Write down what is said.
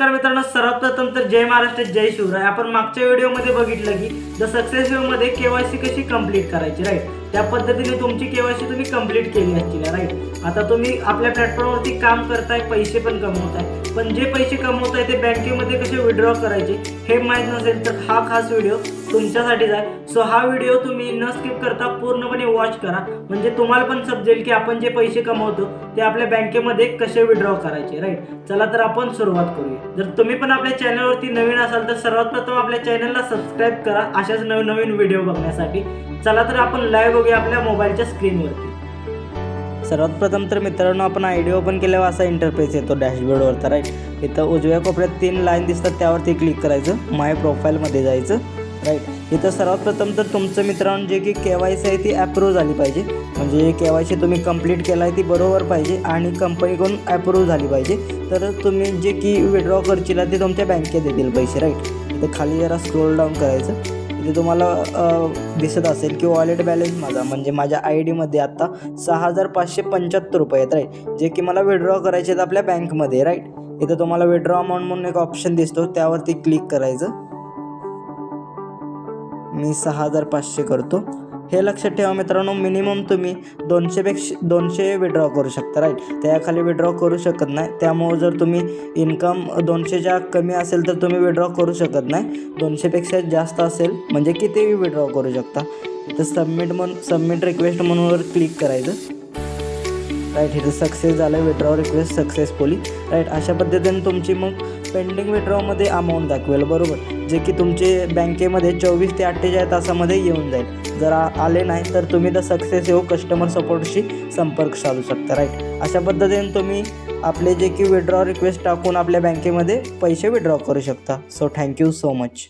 नमस्कार मित्रांनो सर्वप्रथम तर जय महाराष्ट्र जय शिवराय. आपण मागच्या व्हिडिओमध्ये बघितलं की द सक्सेस मध्ये केवायसी कशी कंप्लीट करायची राईट त्या पद्धतीने तुमची केवायसी तुम्ही कंप्लीट केली असतील राईट आता तुम्ही आपल्या प्लॅटफॉर्मवरती काम करताय पैसे पण कमवताय. पण जे पैसे कमवताय ते बँकेमध्ये कसे विड्रॉ करायचे हे माहीत नसेल तर हा खास व्हिडिओ तुमच्यासाठीच आहे सो हा व्हिडिओ तुम्ही न स्किप करता पूर्णपणे वॉच करा. म्हणजे तुम्हाला पण समजेल की आपण जे पैसे कमवतो ते आपल्या बँकेमध्ये कसे विड्रॉ करायचे राईट चला तर आपण सुरुवात करूया. जर तुम्ही पण आपल्या चॅनलवरती नवीन असाल तर सर्वात प्रथम आपल्या चॅनलला सबस्क्राईब करा अशाच नवीन नवीन व्हिडिओ बघण्यासाठी. चला तर आपण लाईव्ह बघूया आपल्या मोबाईलच्या स्क्रीनवरती सर्वात प्रथम तर मित्रांनो आपण आय डी ओपन केल्यावर असा इंटरफेस येतो डॅशबोर्डवर तर राईट इथं उजव्या कोपऱ्यात तीन लाईन दिसतात त्यावरती क्लिक करायचं. माय प्रोफाईलमध्ये जायचं. राईट इथं सर्वात प्रथम तर तुमचं मित्रांनो जे की के वाय सी आहे ती ॲप्रूव्ह झाली पाहिजे. म्हणजे के वाय सी तुम्ही कंप्लीट केला आहे ती बरोबर पाहिजे आणि कंपनीकडून ॲप्रूव्ह झाली पाहिजे. तर तुम्ही जे की विड्रॉ करशील ते तुमच्या बँकेत येतील पैसे राईट इथं खाली जरा स्क्रोल डाऊन करायचं. इथे तुम्हाला दिसत असेल की वॉलेट बॅलन्स माझा म्हणजे माझ्या आय डीमध्ये आत्ता सहा हजार पाचशे पंच्याहत्तर रुपये आहेत राईट जे की मला विड्रॉ करायचे आहेत आपल्या बँकमध्ये राईट इथं तुम्हाला विड्रॉ अमाऊंट म्हणून एक ऑप्शन दिसतो त्यावरती क्लिक करायचं. मी सहा हजार पाचशे करतो. हे लक्षात ठेवा मित्रांनो मिनिमम तुम्ही दोनशेपेक्षा दोनशे विड्रॉ करू शकता राईट त्याखाली विड्रॉ करू शकत नाही. त्यामुळं जर तुम्ही इन्कम दोनशेच्या कमी असेल तर तुम्ही विड्रॉ करू शकत नाही. दोनशेपेक्षा जास्त असेल म्हणजे कितीही विड्रॉ करू शकता. इथं सबमिट म्हणून सबमिट रिक्वेस्ट म्हणून क्लिक करायचं. राईट इथं सक्सेस झालं विड्रॉ रिक्वेस्ट सक्सेसफुली राईट अशा पद्धतीने तुमची मग पेंडिंग विड्रॉमध्ये अमाऊंट दाखवेल बरोबर? जे की तुमचे बँकेमध्ये चोवीस ते अठ्ठेचाळीस तासामध्ये येऊन जाईल. जर आले नाही तर तुम्ही द सक्सेस येऊ कस्टमर सपोर्टशी संपर्क साधू शकता. राईट अशा पद्धतीने तुम्ही आपले जे की विड्रॉ रिक्वेस्ट टाकून आपल्या बँकेमध्ये पैसे विड्रॉ करू शकता. So thank you so much